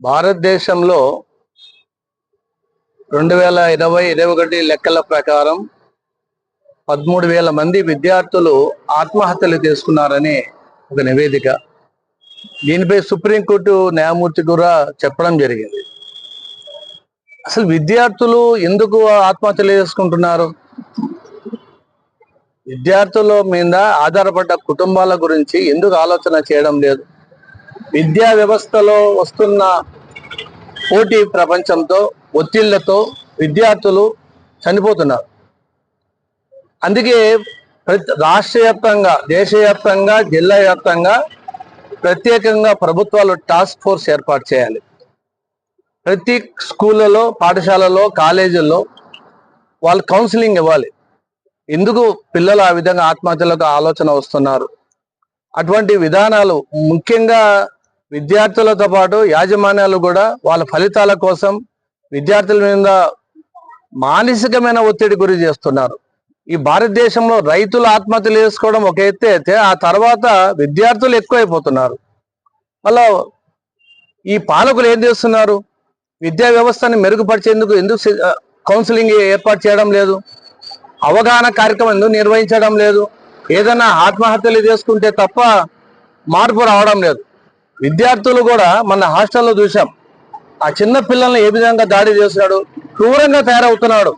భారతదేశంలో రెండు వేల ఇరవై ఇరవై ఒకటి లెక్కల ప్రకారం పదమూడు వేల మంది విద్యార్థులు ఆత్మహత్యలు చేసుకున్నారని ఒక నివేదిక. దీనిపై సుప్రీంకోర్టు న్యాయమూర్తి కూడా చెప్పడం జరిగింది. అసలు విద్యార్థులు ఎందుకు ఆత్మహత్యలు చేసుకుంటున్నారు? విద్యార్థుల మీద ఆధారపడ్డ కుటుంబాల గురించి ఎందుకు ఆలోచన చేయడం లేదు? విద్యా వ్యవస్థలో వస్తున్న పోటీ ప్రపంచంతో ఒత్తిళ్ళతో విద్యార్థులు చనిపోతున్నారు. అందుకే ప్రతి రాష్ట్ర వ్యాప్తంగా దేశవ్యాప్తంగా జిల్లా వ్యాప్తంగా ప్రత్యేకంగా ప్రభుత్వాలు టాస్క్ ఫోర్స్ ఏర్పాటు చేయాలి. ప్రతి స్కూళ్ళలో పాఠశాలలో కాలేజీల్లో వాళ్ళు కౌన్సిలింగ్ ఇవ్వాలి. ఎందుకు పిల్లలు ఆ విధంగా ఆత్మహత్యలకు ఆలోచన వస్తున్నారు? అటువంటి విధానాలు ముఖ్యంగా విద్యార్థులతో పాటు యాజమాన్యాలు కూడా వాళ్ళ ఫలితాల కోసం విద్యార్థుల మీద మానసికమైన ఒత్తిడి గురి చేస్తున్నారు. ఈ భారతదేశంలో రైతులు ఆత్మహత్యలు చేసుకోవడం ఒక ఎత్తే అయితే ఆ తర్వాత విద్యార్థులు ఎక్కువైపోతున్నారు. మళ్ళా ఈ పాలకులు ఏం చేస్తున్నారు? విద్యా వ్యవస్థని మెరుగుపరిచేందుకు ఎందుకు కౌన్సిలింగ్ ఏర్పాటు చేయడం లేదు? అవగాహన కార్యక్రమం ఎందుకు నిర్వహించడం లేదు? ఏదైనా ఆత్మహత్యలు చేసుకుంటే తప్ప మార్పు రావడం లేదు. విద్యార్థులు కూడా మన హాస్టల్లో చూసాం ఆ చిన్న పిల్లల్ని ఏ విధంగా దాడి చేస్తున్నాడు క్రూరంగా తయారవుతున్నాడు.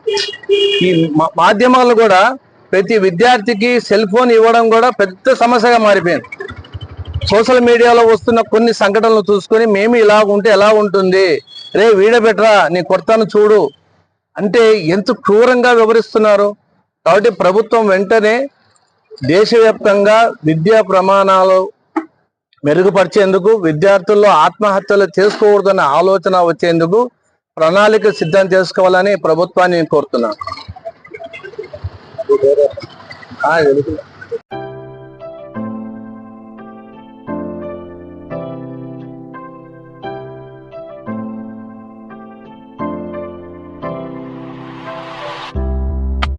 ఈ మా- మాధ్యమాలు కూడా ప్రతి విద్యార్థికి సెల్ ఫోన్ ఇవ్వడం కూడా పెద్ద సమస్యగా మారిపోయింది. సోషల్ మీడియాలో వస్తున్న కొన్ని సంఘటనలు చూసుకొని మేము ఇలా ఉంటే ఎలా ఉంటుంది? రే వీడబెట్రా నీ కొడతాను చూడు. అంటే ఎంత క్రూరంగా వివరిస్తున్నారు? కాబట్టి ప్రభుత్వం వెంటనే దేశవ్యాప్తంగా విద్యా ప్రమాణాలు మెరుగుపరిచేందుకు విద్యార్థుల్లో ఆత్మహత్యలు చేసుకోకూడదన్న ఆలోచన వచ్చేందుకు ప్రణాళిక సిద్ధం చేసుకోవాలని ప్రభుత్వాన్ని కోరుతున్నాను.